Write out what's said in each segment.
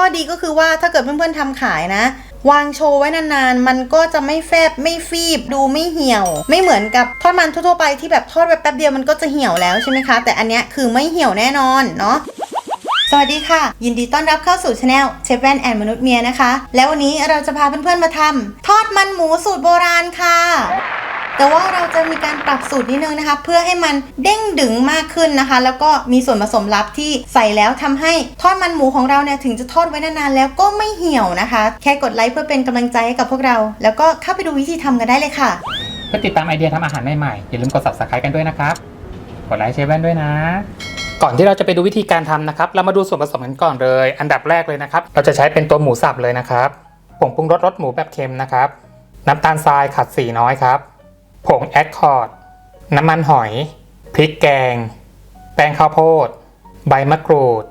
ข้อดีก็คือว่าถ้าเกิดเพื่อนๆทำขายนะ วางโชว์ไว้นานๆ มันก็จะไม่แฟบไม่ฟีบ ดูไม่เหี่ยว ไม่เหมือนกับทอดมันทั่วๆไปที่แบบทอดแบบแป๊บเดียวมันก็จะเหี่ยวแล้วใช่ไหมคะ แต่อันเนี้ยคือไม่เหี่ยวแน่นอนเนาะสวัสดีค่ะ ยินดีต้อนรับเข้าสู่ช anel เชฟแวนแอนมนุษย์เมียนะคะ แล้ววันนี้เราจะพาเพื่อนๆมาทำทอดมันหมูสูตรโบราณค่ะ แต่ว่าเราจะมีการปรับสูตรนิดนึงนะคะ เพื่อให้มันเด้งดึงมากขึ้นนะคะ แล้วก็มีส่วนผสมลับที่ใส่แล้วทำให้ทอดมันหมูของเราเนี่ยถึงจะทอดไว้นานๆแล้วก็ไม่เหี่ยวนะคะ แค่กดไลค์เพื่อเป็นกำลังใจให้กับพวกเรา แล้วก็เข้าไปดูวิธีทำกันได้เลยค่ะเพื่อติดตามไอเดียทำอาหารใหม่ๆอย่าลืมกด subscribe กันด้วยนะครับกดไลค์เชฟแว่นด้วยนะก่อนที่เราจะไปดูวิธีการทำนะครับ เรามาดูส่วนผสมกันก่อนเลย อันดับแรกเลยนะครับ เราจะใช้เป็นตัวหมูสับเลยนะครับ ผงปรุงรสรสหมูแบบเค็มนะครับ น้ำตาลทรายขัดสีน้อยครับ ผงแอดคอร์ด น้ำมันหอย พริกแกง แป้งข้าวโพด ใบมะกรูด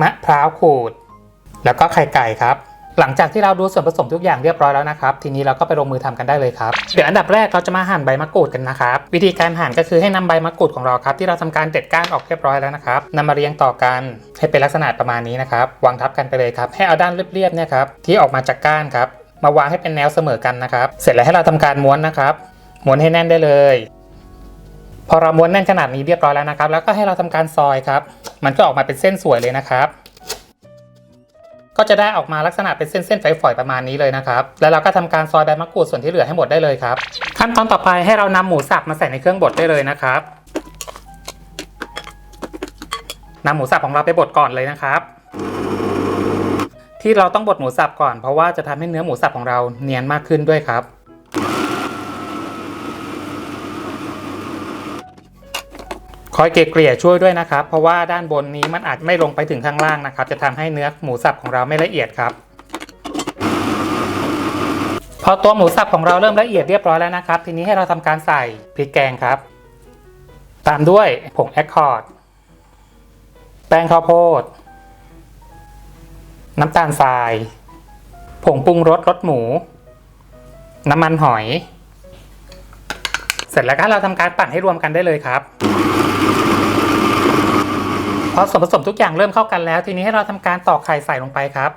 มะพร้าวขูด แล้วก็ไข่ไก่ครับ หลังจากที่เราดูส่วนผสมทุกอย่างเรียบร้อยแล้วนะครับ ทีนี้เราก็ไปลงมือทำกันได้เลยครับ เดี๋ยวอันดับแรกเราจะมาหั่นใบมะกรูดกันนะครับ วิธีการหั่นก็คือให้นำใบมะกรูดของเราครับที่เราทำการเด็ดก้านออกเรียบร้อยแล้วนะครับนำมาเรียงต่อกันให้เป็นลักษณะประมาณนี้นะครับ วางทับกันไปเลยครับ ให้เอาด้านเรียบๆเนี่ยครับที่ออกมาจากก้านครับมาวางให้เป็นแนวเสมอกันนะครับ เสร็จแล้วให้เราทำการม้วนนะครับ ม้วนให้แน่นได้เลย พอเราม้วนแน่นขนาดนี้เรียบร้อยแล้วนะครับ แล้วก็ให้เราทำการซอยครับ มันก็ออกมาเป็นเส้นสวยเลยนะครับ ก็จะได้ออกมาลักษณะเป็นเส้นๆฝอยๆประมาณนี้เลยนะครับ แล้วเราก็ทำการซอยใบมะกรูดส่วนที่เหลือให้หมดได้เลยครับ ขั้นตอนต่อไปให้เรานำหมูสับมาใส่ในเครื่องบดได้เลยนะครับนำหมูสับของเราไปบดก่อนเลยนะครับ ที่เราต้องบดหมูสับก่อนเพราะว่าจะทำให้เนื้อหมูสับของเราเนียนมากขึ้นด้วยครับ อยเกลี่ยช่วยด้วยนะครับ เพราะว่าด้านบนนี้มันอาจไม่ลงไปถึงข้างล่างนะครับ จะทำให้เนื้อหมูสับของเราไม่ละเอียดครับพอตัวหมูสับของเราเริ่มละเอียดเรียบร้อยแล้วนะครับ ทีนี้ให้เราทำการใส่พริกแกงครับ ตามด้วยผงแอคคอร์ดแป้งข้าวโพด น้ำตาลทราย ผงปรุงรสรสหมู น้ำมันหอย เสร็จแล้วก็เราทำการปั่นให้รวมกันได้เลยครับ อส่วนผสมทุกอย่างเริ่มเข้ากันแล้ว ทีนี้ให้เราทำการตอกไข่ใส่ลงไปครับ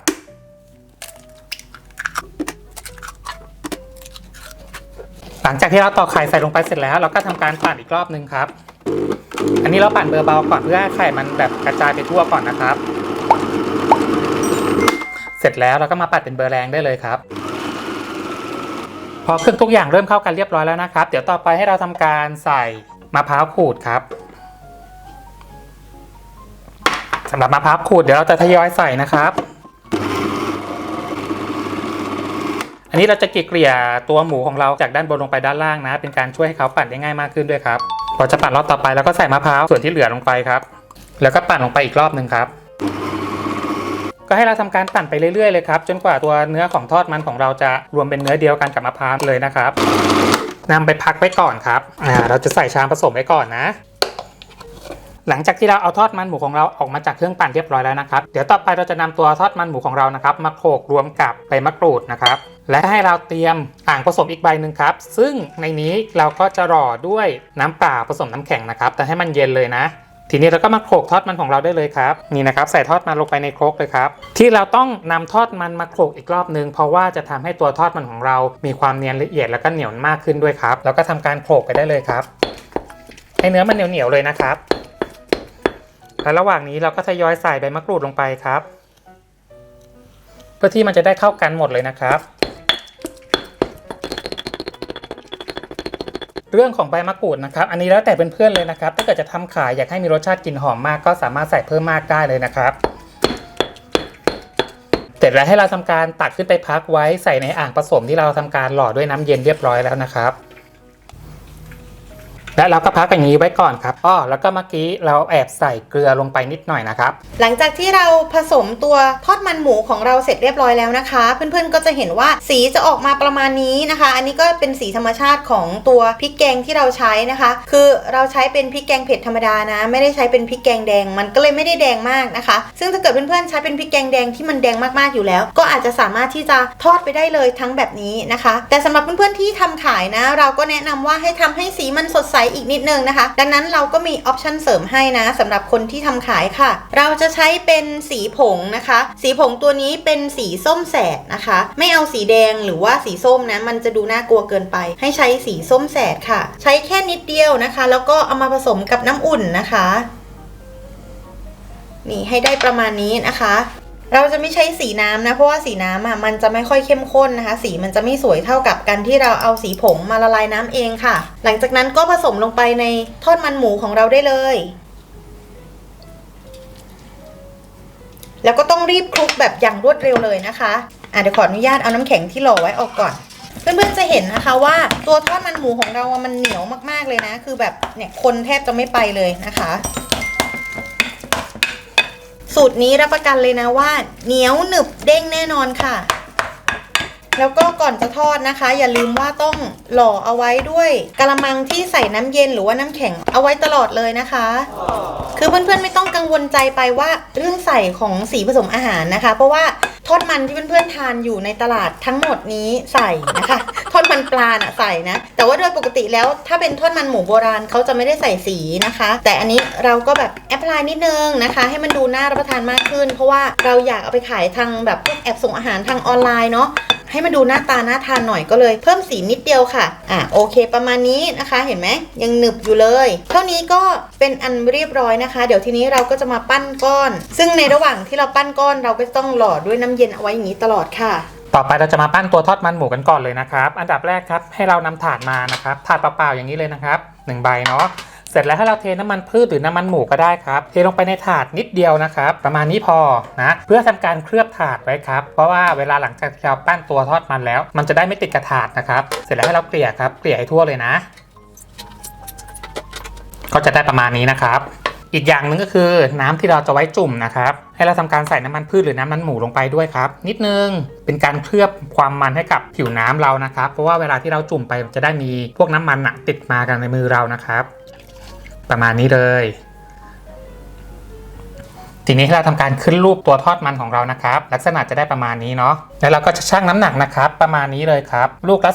หลังจากที่เราตอกไข่ใส่ลงไปเสร็จแล้ว เราก็ทำการปั่นอีกรอบนึงครับ อันนี้เราปั่นเบอร์เบาก่อนเพื่อให้ไข่มันแบบกระจายไปทั่วก่อนนะครับ เสร็จแล้วเราก็มาปั่นเป็นเบอร์แรงได้เลยครับ พอเครื่องทุกอย่างเริ่มเข้ากันเรียบร้อยแล้วนะครับ เดี๋ยวต่อไปให้เราทำการใส่มะพร้าวขูดครับ สำหรับมะพร้าวขูดเดี๋ยวเราจะทยอยใส่นะครับ อันนี้เราจะเกลี่ยตัวหมูของเราจากด้านบนลงไปด้านล่างนะ เป็นการช่วยให้เขาปั่นได้ง่ายมากขึ้นด้วยครับพอจะปั่นรอบต่อไปแล้วก็ใส่มะพร้าวส่วนที่เหลือลงไปครับ แล้วก็ปั่นลงไปอีกรอบหนึ่งครับ ก็ให้เราทำการปั่นไปเรื่อยๆเลยครับ จนกว่าตัวเนื้อของทอดมันของเราจะรวมเป็นเนื้อเดียวกันกับมะพร้าวเลยนะครับนำไปพักไว้ก่อนครับ อ่า เราจะใส่ชามผสมไว้ก่อนนะ หลังจากที่เราเอาทอดมันหมูของเราออกมาจากเครื่องปั่นเรียบร้อยแล้วนะครับ เดี๋ยวต่อไปเราจะนำตัวทอดมันหมูของเรานะครับมาโขลกรวมกับใบมะกรูดนะครับ และให้เราเตรียมอ่างผสมอีกใบหนึ่งครับ ซึ่งในนี้เราก็จะรอด้วยน้ำเปล่าผสมน้ำแข็งนะครับ แต่ให้มันเย็นเลยนะทีนี้เราก็มาโขลกทอดมันของเราได้เลยครับนี่นะครับใส่ทอดมันลงไปในโครกเลยครับ ที่เราต้องนำทอดมันมาโขลกอีกรอบนึง เพราะว่าจะทำให้ตัวทอดมันของเรา มีความเนียนละเอียดแล้วก็เหนียวมากขึ้นด้วยครับ แล้วก็ทำการโขลกไปได้เลยครับ ให้เนื้อมันเหนียวๆเลยนะครับ และระหว่างนี้เราก็ทยอยใส่ใบมะกรูดลงไปครับ เพื่อที่มันจะได้เข้ากันหมดเลยนะครับ เรื่องของใบมะกรูดนะครับ อันนี้แล้วแต่เพื่อนๆเลยนะครับ ถ้าเกิดจะทำขายอยากให้มีรสชาติกลิ่นหอมมาก ก็สามารถใส่เพิ่มมากได้เลยนะครับเสร็จแล้วให้เราทำการตักขึ้นไปพักไว้ใส่ในอ่างผสมที่เราทำการหล่อด้วยน้ำเย็นเรียบร้อยแล้วนะครับ และเราก็พักอย่างนี้ไว้ก่อนครับอ้อแล้วก็เมื่อกี้เราแอบใส่เกลือลงไปนิดหน่อยนะครับ หลังจากที่เราผสมตัวทอดมันหมูของเราเสร็จเรียบร้อยแล้วนะคะ เพื่อนๆก็จะเห็นว่าสีจะออกมาประมาณนี้นะคะ อันนี้ก็เป็นสีธรรมชาติของตัวพริกแกงที่เราใช้นะคะ คือเราใช้เป็นพริกแกงเผ็ดธรรมดานะ ไม่ได้ใช้เป็นพริกแกงแดง มันก็เลยไม่ได้แดงมากนะคะ ซึ่งถ้าเกิดเพื่อนๆใช้เป็นพริกแกงแดงที่มันแดงมากๆอยู่แล้ว ก็อาจจะสามารถที่จะทอดไปได้เลยทั้งแบบนี้นะคะ แต่สำหรับเพื่อนๆที่ทำขายนะ เราก็แนะนำว่าให้ทำให้สีมันสดใสอีกนิดนึงนะคะ ดังนั้นเราก็มีออปชันเสริมให้นะสำหรับคนที่ทำขายค่ะ เราจะใช้เป็นสีผงนะคะ สีผงตัวนี้เป็นสีส้มแสดนะคะ ไม่เอาสีแดงหรือว่าสีส้มนะ มันจะดูน่ากลัวเกินไป ให้ใช้สีส้มแสดค่ะ ใช้แค่นิดเดียวนะคะ แล้วก็เอามาผสมกับน้ำอุ่นนะคะ นี่ให้ได้ประมาณนี้นะคะ เราจะไม่ใช้สีน้ำนะ เพราะว่าสีน้ำอะมันจะไม่ค่อยเข้มข้นนะคะ สีมันจะไม่สวยเท่ากับการที่เราเอาสีผงมาละลายน้ำเองค่ะ หลังจากนั้นก็ผสมลงไปในทอดมันหมูของเราได้เลยแล้วก็ต้องรีบคลุกแบบอย่างรวดเร็วเลยนะคะอะเดี๋ยวขออนุญาตเอาน้ำแข็งที่หล่อไว้ออกก่อน เพื่อนๆจะเห็นนะคะว่าตัวทอดมันหมูของเราอะมันเหนียวมากๆเลยนะ คือแบบเนี่ยคนแทบจะไม่ไปเลยนะคะ สูตรนี้รับประกันเลยนะว่า เหนียวหนึบเด้งแน่นอนค่ะ แล้วก็ก่อนจะทอดนะคะ อย่าลืมว่าต้องหล่อเอาไว้ด้วยกระมังที่ใส่น้ำเย็นหรือว่าน้ำแข็งเอาไว้ตลอดเลยนะคะ คือเพื่อนๆไม่ต้องกังวลใจไปว่าเรื่องใส่ของสีผสมอาหารนะคะ เพราะว่า ทอดมันที่เพื่อนๆทานอยู่ในตลาดทั้งหมดนี้ใส่นะคะทอดมันปลาน่ะใส่นะ แต่ว่าโดยปกติแล้วถ้าเป็นทอดมันหมูโบราณเขาจะไม่ได้ใส่สีนะคะ แต่อันนี้เราก็แบบแอปพลายนิดนึงนะคะ ให้มันดูน่ารับประทานมากขึ้น เพราะว่าเราอยากเอาไปขายทางแบบพวกแอบส่งอาหารทางออนไลน์เนาะ ให้มันดูหน้าตาน่าทานหน่อยก็เลย เพิ่มสีนิดเดียวค่ะ อะโอเค ประมาณนี้นะคะ เห็นไหมยังหนึบอยู่เลย เท่านี้ก็เป็นอันเรียบร้อยนะคะ เดี๋ยวทีนี้เราก็จะมาปั้นก้อน ซึ่งในระหว่างที่เราปั้นก้อนเราก็ต้องหล่อด้วยน้ำเย็นเอาไว้อย่างนี้ตลอดค่ะต่อไปเราจะมาปั้นตัวทอดมันหมูกันก่อนเลยนะครับ อันดับแรกครับให้เรานำถาดมานะครับ ถาดเปล่าๆอย่างนี้เลยนะครับหนึ่งใบเนาะ เสร็จแล้วให้เราเทน้ำมันพืชหรือน้ำมันหมูก็ได้ครับ เทลงไปในถาดนิดเดียวนะครับ ประมาณนี้พอนะ เพื่อทำการเคลือบถาดไว้ครับ เพราะว่าเวลาหลังจากที่เราปั้นตัวทอดมันแล้ว มันจะได้ไม่ติดกระถาดนะครับ เสร็จแล้วให้เราเกลี่ยครับ เกลี่ยให้ทั่วเลยนะ ก็จะได้ประมาณนี้นะครับ อีกอย่างหนึ่งก็คือน้ำที่เราจะไว้จุ่มนะครับ ให้เราทำการใส่น้ำมันพืชหรือน้ำมันหมูลงไปด้วยครับ นิดนึง เป็นการเคลือบความมันให้กับผิวน้ำเรานะครับ เพราะว่าเวลาที่เราจุ่มไปจะได้มีพวกน้ำมันติดมากันในมือเรานะครับ ประมาณนี้เลย ทีนี้ให้เราทำการขึ้นรูปตัวทอดมันของเรานะครับ ลักษณะจะได้ประมาณนี้เนาะแล้วเราก็จะชั่งน้ำหนักนะครับ ประมาณนี้เลยครับ ลูกละ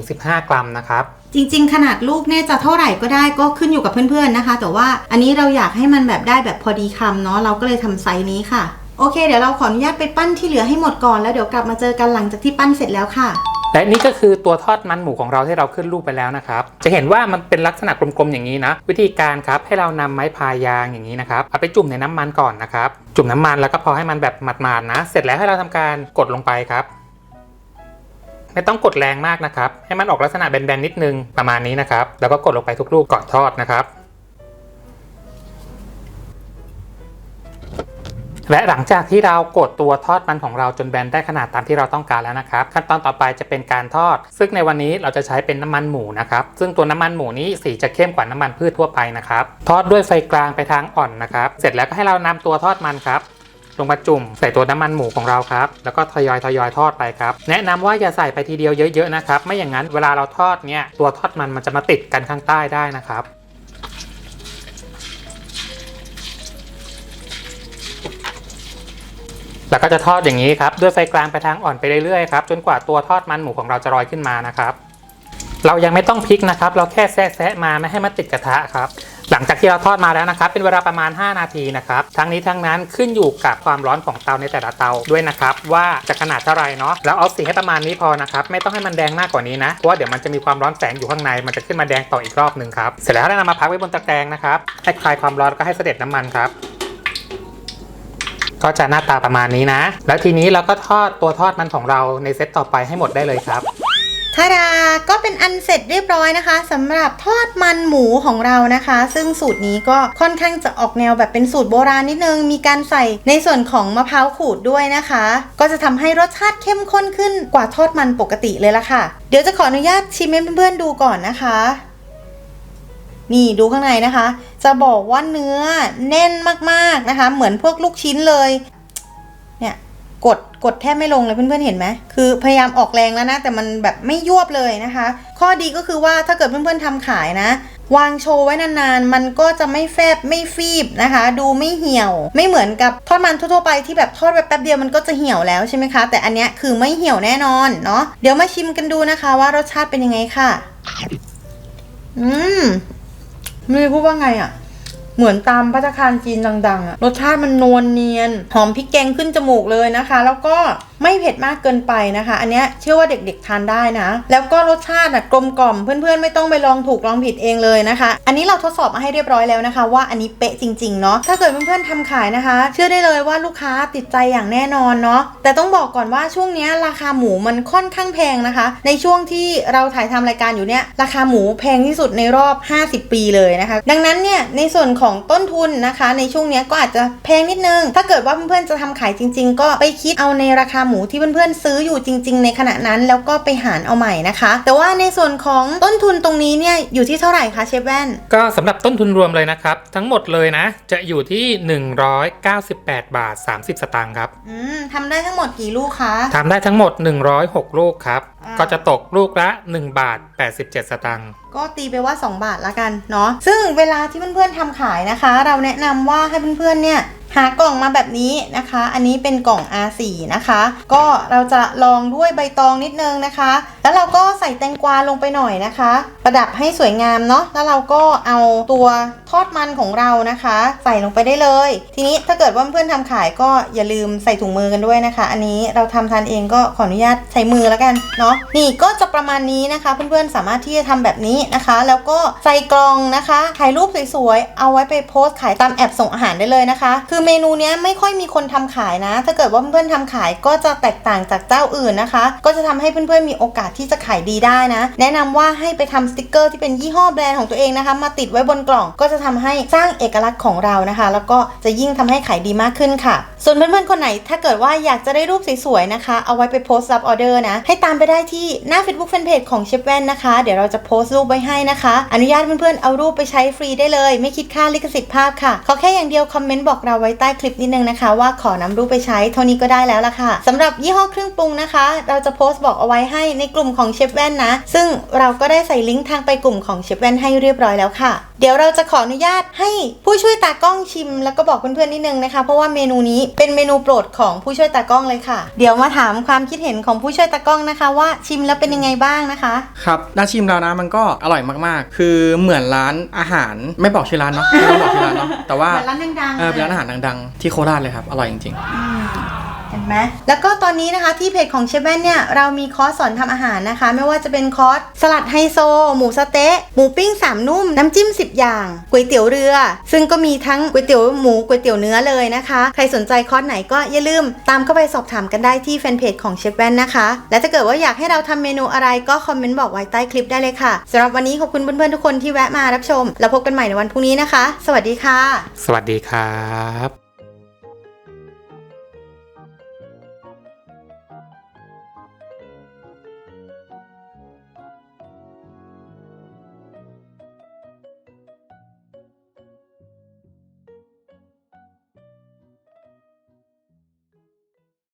14-15 กรัมนะครับจริง ๆ ขนาดลูกเนี่ยจะเท่าไหร่ก็ได้ก็ขึ้นอยู่กับเพื่อนๆนะคะ แต่ว่าอันนี้เราอยากให้มันแบบได้แบบพอดีคำเนาะเราก็เลยทำไซส์นี้ค่ะ โอเค เดี๋ยวเราขออนุญาตไปปั้นที่เหลือให้หมดก่อนแล้วเดี๋ยวกลับมาเจอกันหลังจากที่ปั้นเสร็จแล้วค่ะ และนี่ก็คือตัวทอดมันหมูของเราที่เราขึ้นรูปไปแล้วนะครับ จะเห็นว่ามันเป็นลักษณะกลมๆอย่างนี้นะ วิธีการครับให้เรานำไม้พายยางอย่างนี้นะครับเอาไปจุ่มในน้ำมันก่อนนะครับ จุ่มน้ำมันแล้วก็พอให้มันแบบหมาดๆนะ เสร็จแล้วให้เราทำการกดลงไปครับไม่ต้องกดแรงมากนะครับ ให้มันออกลักษณะแบนๆนิดนึงประมาณนี้นะครับ แล้วก็กดลงไปทุกลูกก่อนทอดนะครับ และหลังจากที่เรากดตัวทอดมันของเราจนแบนได้ขนาดตามที่เราต้องการแล้วนะครับขั้นตอนต่อไปจะเป็นการทอด ซึ่งในวันนี้เราจะใช้เป็นน้ำมันหมูนะครับซึ่งตัวน้ำมันหมูนี้สีจะเข้มกว่าน้ำมันพืชทั่วไปนะครับทอดด้วยไฟกลางไปทางอ่อนนะครับเสร็จแล้วก็ให้เรานำตัวทอดมันครับลงมาจุ่มใส่ตัวน้ำมันหมูของเราครับ แล้วก็ทยอยทยอยทอดไปครับ แนะนำว่าอย่าใส่ไปทีเดียวเยอะๆนะครับ ไม่อย่างนั้นเวลาเราทอดเนี่ยตัวทอดมันมันจะมาติดกันข้างใต้ได้นะครับ แล้วก็จะทอดอย่างนี้ครับด้วยไฟกลางไปทางอ่อนไปเรื่อยๆครับจนกว่าตัวทอดมันหมูของเราจะลอยขึ้นมานะครับเรายังไม่ต้องพลิกนะครับ เราแค่แซะๆมาไม่ให้มันติดกระทะครับ หลังจากที่เราทอดมาแล้วนะครับ เป็นเวลาประมาณ 5 นาทีนะครับ ทั้งนี้ทั้งนั้นขึ้นอยู่กับความร้อนของเตาในแต่ละเตาด้วยนะครับ ว่าจะขนาดเท่าไรเนาะแล้วเอาสีให้ประมาณนี้พอนะครับ ไม่ต้องให้มันแดงมากกว่านี้นะ เพราะว่าเดี๋ยวมันจะมีความร้อนแสงอยู่ข้างใน มันจะขึ้นมาแดงต่ออีกรอบหนึ่งครับ เสร็จแล้วเรานำมาพักไว้บนตะแกรงนะครับให้คลายความร้อนก็ให้เสด็จน้ำมันครับ ก็จะหน้าตาประมาณนี้นะ แล้วทีนี้เราก็ทอดตัวทอดมันของเราในเซตต่อไปให้หมดได้เลยครับทาดาก็เป็นอันเสร็จเรียบร้อยนะคะสำหรับทอดมันหมูของเรานะคะ ซึ่งสูตรนี้ก็ค่อนข้างจะออกแนวแบบเป็นสูตรโบราณนิดนึง มีการใส่ในส่วนของมะพร้าวขูดด้วยนะคะ ก็จะทำให้รสชาติเข้มข้นขึ้นกว่าทอดมันปกติเลยละค่ะ เดี๋ยวจะขออนุญาตชิมให้เพื่อนๆดูก่อนนะคะ นี่ดูข้างในนะคะ จะบอกว่าเนื้อแน่นมากๆนะคะ เหมือนพวกลูกชิ้นเลย เนี่ยกดกดแทบไม่ลงเลยเพื่อนๆเห็นไหมคือพยายามออกแรงแล้วนะ แต่มันแบบไม่ยวบเลยนะคะ ข้อดีก็คือว่าถ้าเกิดเพื่อนๆทำขายนะ วางโชว์ไว้นานๆ มันก็จะไม่แฟบไม่ฟีบนะคะ ดูไม่เหี่ยว ไม่เหมือนกับทอดมันทั่วๆไปที่แบบทอดแบบแป๊บเดียวมันก็จะเหี่ยวแล้วใช่ไหมคะ แต่อันเนี้ยคือไม่เหี่ยวแน่นอนเนาะเดี๋ยวมาชิมกันดูนะคะว่ารสชาติเป็นยังไงค่ะ อืม ไม่รู้พูดว่าไงอะ เหมือนตามพัตตาคารจีนดังๆอะรสชาติมันนวลเนียน หอมพริกแกงขึ้นจมูกเลยนะคะ แล้วก็ไม่เผ็ดมากเกินไปนะคะ อันเนี้ยเชื่อว่าเด็กๆทานได้นะ แล้วก็รสชาติอะกลมกล่อม เพื่อนๆ ไม่ต้องไปลองถูกลองผิดเองเลยนะคะ อันนี้เราทดสอบมาให้เรียบร้อยแล้วนะคะ ว่าอันนี้เป๊ะจริงๆเนาะ ถ้าเกิดเพื่อนๆทำขายนะคะ เชื่อได้เลยว่าลูกค้าติดใจอย่างแน่นอนเนาะ แต่ต้องบอกก่อนว่าช่วงเนี้ยราคาหมูมันค่อนข้างแพงนะคะ ในช่วงที่เราถ่ายทำรายการอยู่เนี่ยราคาหมูแพงที่สุดในรอบ 50 ปีเลยนะคะ ดังนั้นเนี่ยในส่วนของต้นทุนนะคะ ในช่วงเนี้ยก็อาจจะแพงนิดนึง ถ้าเกิดว่าเพื่อนๆจะทำขายจริง ๆ ก็ไปคิดเอาในราคาหมูที่เพื่อนๆซื้ออยู่จริง ๆ ในขณะนั้นแล้วก็ไปหารเอาใหม่นะคะ แต่ว่าในส่วนของต้นทุนตรงนี้เนี่ยอยู่ที่เท่าไหร่คะเชฟแว่นก็สำหรับต้นทุนรวมเลยนะครับ ทั้งหมดเลยนะ จะอยู่ที่ 198 บาท 30 สตางค์ครับอืมทำได้ทั้งหมดกี่ลูกคะทำได้ทั้งหมด 106 ลูกครับอ่า ก็จะตกลูกละ 1 บาท 87 สตางค์ก็ตีไปว่า 2 บาทละกันเนาะซึ่งเวลาที่เพื่อนๆทำขายนะคะ เราแนะนำว่าให้เพื่อนๆเนี่ย หากล่องมาแบบนี้นะคะ อันนี้เป็นกล่อง R4 นะคะ ก็เราจะลองด้วยใบตองนิดนึงนะคะ แล้วเราก็ใส่แตงกวาลงไปหน่อยนะคะ ประดับให้สวยงามเนาะ แล้วเราก็เอาตัวทอดมันของเรานะคะ ใส่ลงไปได้เลย ทีนี้ถ้าเกิดว่าเพื่อนๆทำขายก็อย่าลืมใส่ถุงมือกันด้วยนะคะ อันนี้เราทำทานเองก็ขออนุญาตใช้มือแล้วกันเนาะ นี่ก็จะประมาณนี้นะคะ เพื่อนๆสามารถที่จะทำแบบนี้นะคะ แล้วก็ใส่กล่องนะคะ ถ่ายรูปสวยๆ เอาไว้ไปโพสต์ขายตามแอปส่งอาหารได้เลยนะคะ คือเมนูเนี้ยไม่ค่อยมีคนทำขายนะ ถ้าเกิดว่าเพื่อนๆทำขายก็จะแตกต่างจากเจ้าอื่นนะคะ ก็จะทำให้เพื่อนๆมีโอกาสที่จะขายดีได้นะ แนะนำว่าให้ไปทำสติกเกอร์ที่เป็นยี่ห้อแบรนด์ของตัวเองนะคะ มาติดไว้บนกล่องก็จะทำให้สร้างเอกลักษณ์ของเรานะคะ แล้วก็จะยิ่งทำให้ขายดีมากขึ้นค่ะ ส่วนเพื่อนๆคนไหน ถ้าเกิดว่าอยากจะได้รูปสวยๆนะคะ เอาไว้ไปโพสต์รับออเดอร์นะ ให้ตามไปได้ที่หน้า Facebook Fanpage ของเชฟแว่นนะคะ เดี๋ยวเราจะโพสต์รูปไว้ให้นะคะ อนุญาตเพื่อนๆเอารูปไปใช้ฟรีได้เลย ไม่คิดค่าลิขสิทธิ์ภาพค่ะขอแค่อย่างเดียวคอมเมนต์บอกเราไว้ใต้คลิปนิดนึงนะคะ ว่าขอนำรูปไปใช้เท่านี้ก็ได้แล้วล่ะค่ะสำหรับยี่ห้อเครื่องปรุงนะคะ เราจะโพสต์บอกเอาไว้ให้ในกลุ่มของเชฟแว่นนะ ซึ่งเราก็ได้ใส่ลิงก์ทางไปกลุ่มของเชฟแว่นให้เรียบร้อยแล้วค่ะ เดี๋ยวเราจะขออนุญาตให้ผู้ช่วยตากล้องชิม แล้วก็บอกเพื่อนๆนิดนึงนะคะ เพราะว่าเมนูนี้เป็นเมนูโปรดของผู้ช่วยตากล้องเลยค่ะ เดี๋ยวมาถามความคิดเห็นของผู้ช่วยตากล้องนะคะ ว่าชิมแล้วเป็นยังไงบ้างนะคะครับได้ชิมแล้วนะมันก็อร่อยมากๆ คือเหมือนร้านอาหารไม่บอกชื่อร้านเนาะไม่ต้องบอกชื่อร้านเนาะแต่ว่าเหมือนร้านดังๆเออเป็นร้านอาหารดังดังที่โคราชเลยครับ อร่อยจริง เห็นไหมแล้วก็ตอนนี้นะคะที่เพจของเชฟแว่นเนี่ยเรามีคอร์สสอนทำอาหารนะคะ ไม่ว่าจะเป็นคอร์สสลัดไฮโซ หมูสเต๊ะหมูปิ้งสามนุ่มน้ำจิ้ม 10 อย่างก๋วยเตี๋ยวเรือ ซึ่งก็มีทั้งก๋วยเตี๋ยวหมูก๋วยเตี๋ยวเนื้อเลยนะคะ ใครสนใจคอร์สไหนก็อย่าลืมตามเข้าไปสอบถามกันได้ที่แฟนเพจของเชฟแว่นนะคะ และถ้าเกิดว่าอยากให้เราทำเมนูอะไรก็คอมเมนต์บอกไว้ใต้คลิปได้เลยค่ะสำหรับวันนี้ขอบคุณเพื่อนๆทุกคนที่แวะมารับชม แล้วพบกันใหม่ในวันพรุ่งนี้นะคะ สวัสดีค่ะ สวัสดีครับ